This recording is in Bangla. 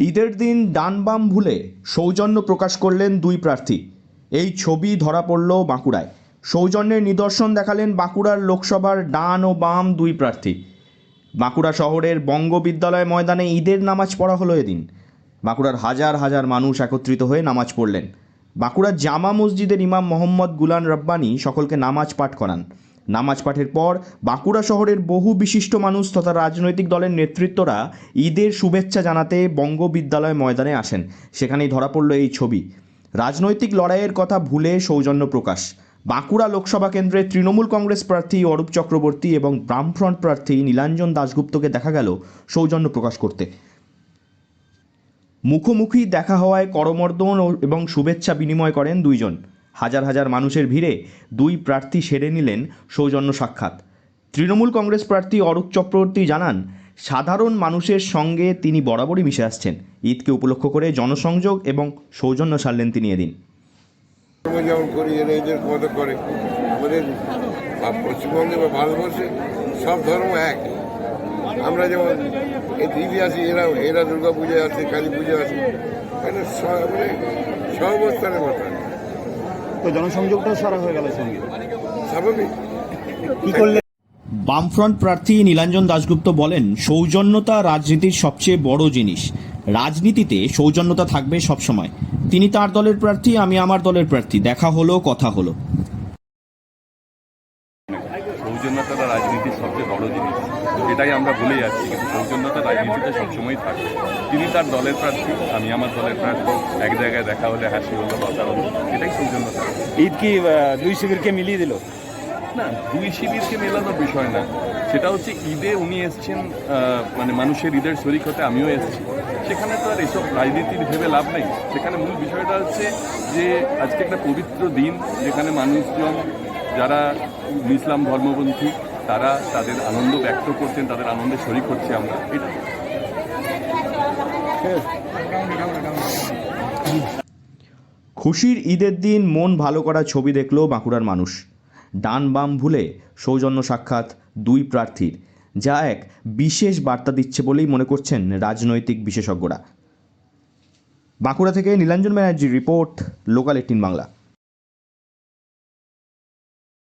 ঈদের দিন ডান বাম ভুলে সৌজন্য প্রকাশ করলেন দুই প্রার্থী। এই ছবি ধরা পড়ল বাঁকুড়ায়। সৌজন্যের নিদর্শন দেখালেন বাঁকুড়ার লোকসভার ডান ও বাম দুই প্রার্থী। বাঁকুড়া শহরের বঙ্গ বিদ্যালয় ময়দানে ঈদের নামাজ পড়া হলো এদিন। বাঁকুড়ার হাজার হাজার মানুষ একত্রিত হয়ে নামাজ পড়লেন। বাঁকুড়ার জামা মসজিদের ইমাম মোহাম্মদ গুলান রব্বানি সকলকে নামাজ পাঠ করান। নামাজ পাঠের পর বাঁকুড়া শহরের বহু বিশিষ্ট মানুষ তথা রাজনৈতিক দলের নেতৃত্বরা ঈদের শুভেচ্ছা জানাতে বঙ্গ বিদ্যালয় ময়দানে আসেন। সেখানেই ধরা পড়ল এই ছবি। রাজনৈতিক লড়াইয়ের কথা ভুলে সৌজন্য প্রকাশ। বাঁকুড়া লোকসভা কেন্দ্রের তৃণমূল কংগ্রেস প্রার্থী অরূপ চক্রবর্তী এবং বামফ্রন্ট প্রার্থী নীলাঞ্জন দাশগুপ্তকে দেখা গেল সৌজন্য প্রকাশ করতে। মুখোমুখি দেখা হওয়ায় করমর্দন এবং শুভেচ্ছা বিনিময় করেন দুইজন। হাজার হাজার মানুষের ভিড়ে দুই প্রার্থী সেরে নিলেন সৌজন্য সাক্ষাৎ। তৃণমূল কংগ্রেস প্রার্থী অরূপ চক্রবর্তী জানান, সাধারণ মানুষের সঙ্গে তিনি বরাবরই মিশে আসছেন। ঈদকে উপলক্ষ করে জনসংযোগ এবং সৌজন্য সারলেন তিনি এদিন। করি পশ্চিমবঙ্গে বা ভারতবর্ষে সব ধর্ম এক। আমরা যেমন আছি এরা এরা দুর্গা পুজো আছে কালী পুজো আছে স- মানে সর্বস্থানের মতো। তো জনসংযোগটাও সারা হয়ে গেল সঙ্গে। স্বাভাবিক। কি করলে? বামফ্রন্ট প্রার্থী নীলাঞ্জন দাশগুপ্ত বলেন সৌজন্যতা রাজনীতির সবচেয়ে বড় জিনিস। রাজনীতিতে সৌজন্যতা থাকবে সবসময়। তিনি তার দলের প্রার্থী আমি আমার দলের প্রার্থী। দেখা হলো কথা হলো। সৌজন্যতা রাজনীতির সবচেয়ে বড় জিনিস এটাই আমরা ভুলে যাচ্ছি কিন্তু সৌজন্যতা রাজনীতিতে সবসময় থাকবে তিনি তার দলের প্রার্থী আমি আমার দলের প্রার্থী এক জায়গায় দেখা হলে হাসি হলো কথা হলো এটাই সৌজন্যতা। ঈদ কি দুই শিবিরকে মিলিয়ে দিল? না দুই শিবিরকে মেলানোর বিষয় না। সেটা হচ্ছে ঈদে উনি এসছেন মানে মানুষের ঈদের শরিক হতে আমিও এসেছি। সেখানে তো আর এসব রাজনীতির ভেবে লাভ নেই। সেখানে মূল বিষয়টা হচ্ছে যে আজকে একটা পবিত্র দিন যেখানে মানুষজন যারা ইসলাম ধর্মপন্থী, তারা তাদের আনন্দ ব্যক্ত করছেন, তাদের আনন্দে শরিক হচ্ছে আমরা। এটা খুশির ঈদের দিন মন ভালো করা ছবি দেখল বাঁকুড়ার মানুষ। ডান বাম ভুলে সৌজন্য সাক্ষাৎ দুই প্রার্থীর, যা এক বিশেষ বার্তা দিচ্ছে বলেই মনে করছেন রাজনৈতিক বিশেষজ্ঞরা। বাঁকুড়া থেকে নীলাঞ্জন ব্যানার্জির রিপোর্ট, লোকাল এইটিন বাংলা।